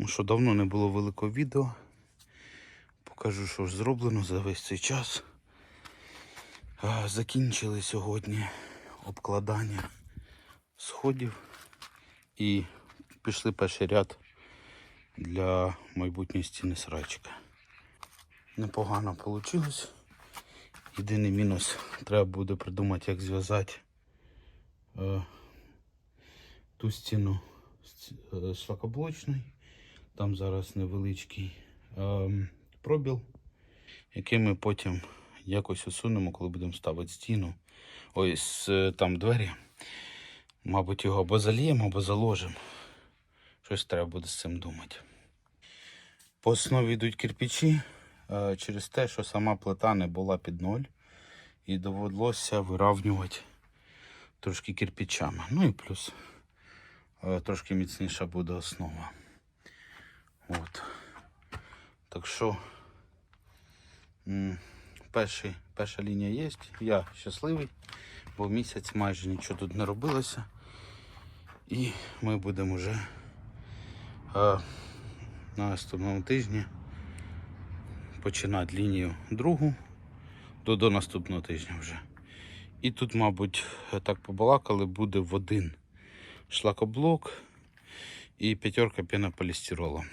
Ну що давно не було великого відео. Покажу, що ж зроблено за весь цей час. Закінчили сьогодні обкладання сходів і пішли перший ряд для майбутньої стіни сарайчика. Непогано вийшло. Єдиний мінус треба буде придумати, як зв'язати е, ту стіну з е. Там зараз невеличкий е, пробіл, який ми потім якось усунемо, коли будемо ставити стіну. Ось е, там двері. Мабуть, його або заліємо, або заложимо. Щось треба буде з цим думати. По основі йдуть кирпичі е, через те, що сама плита не була під ноль. І довелося виравнювати трошки кирпичами. Ну і плюс е, трошки міцніша буде основа. От. Так що перший, перша лінія є. Я щасливий, бо місяць майже нічого тут не робилося. І ми будемо вже е, на наступному тижні починати лінію другу до, до наступного тижня вже. І тут, мабуть, так побалакали, буде в один шлакоблок і п'ятерка пенополістирола.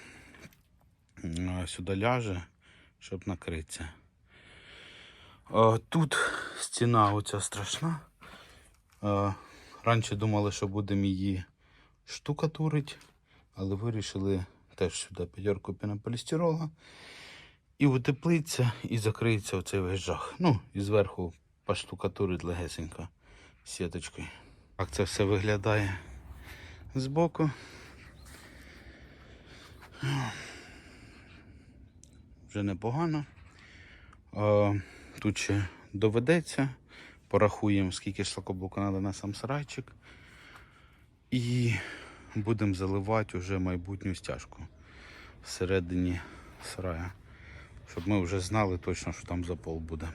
М, Сюди ляже, щоб накритися. Тут стіна оця страшна. Раніше думали, що будемо її штукатурити, але вирішили теж сюди п'ятерку пенополістирола. І утеплиться, і закриється оцей весь жах. Ну, і зверху поштукатурить легесенько сіточкою. Так це все виглядає збоку. Вже непогано. Тут ще доведеться. Порахуємо, скільки шлакоблоку треба на сам сарайчик. І будемо заливати вже майбутню стяжку всередині сарая. Щоб ми вже знали точно, що там за пол буде.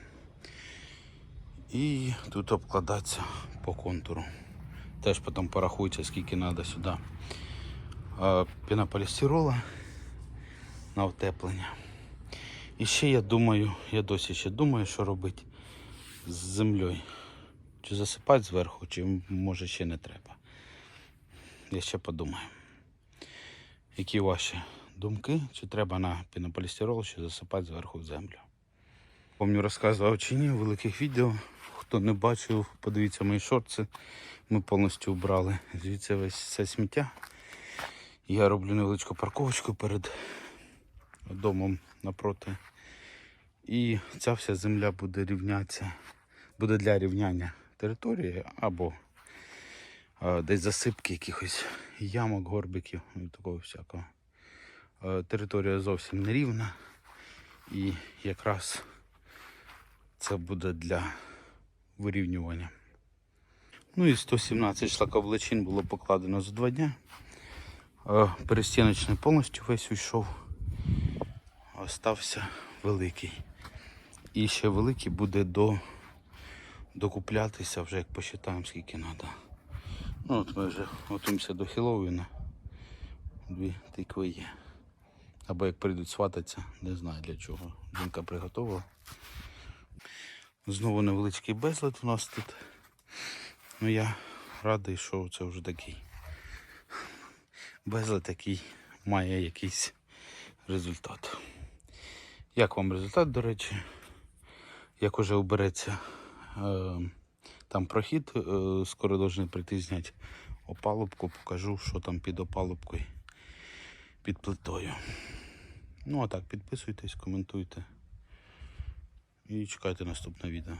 І тут обкладатися по контуру. Теж потім порахується, скільки треба сюди а, пенополістирола на утеплення. І ще я думаю, я досі ще думаю, що робити з землею. Чи засипати зверху, чи може ще не треба. Я ще подумаю. Які ваші думки? Чи треба на пінополістирол, чи засипати зверху в землю? Помню, розказував чи ні в великих відео. Хто не бачив, подивіться мої шорти. Ми повністю вбрали звідси весь це сміття. Я роблю невеличку парковочку перед домом напроти. І ця вся земля буде рівнятися, буде для рівняння території або а, десь засипки якихось ямок, горбиків і такого всякого. А, територія зовсім не рівна. І якраз це буде для вирівнювання. Ну і 117 шлакоблачин було покладено за два дня. А, Перестіночний повністю весь уйшов. Остався великий. І ще великий буде до, докуплятися вже як посчитаємо скільки треба. Ну от ми вже готуємося до Хеллоуіна. Дві тикви є. Або як прийдуть свататися, не знаю для чого. Жінка приготувала. Знову невеличкий безлад у нас тут. Ну я радий, що це вже такий. Безлад такий має якийсь результат. Як вам результат, до речі? Як уже обереться е, там прохід, е, скоро должен прийти зняти опалубку, покажу, що там під опалубкою, під плитою. Ну а так, підписуйтесь, коментуйте і чекайте наступне відео.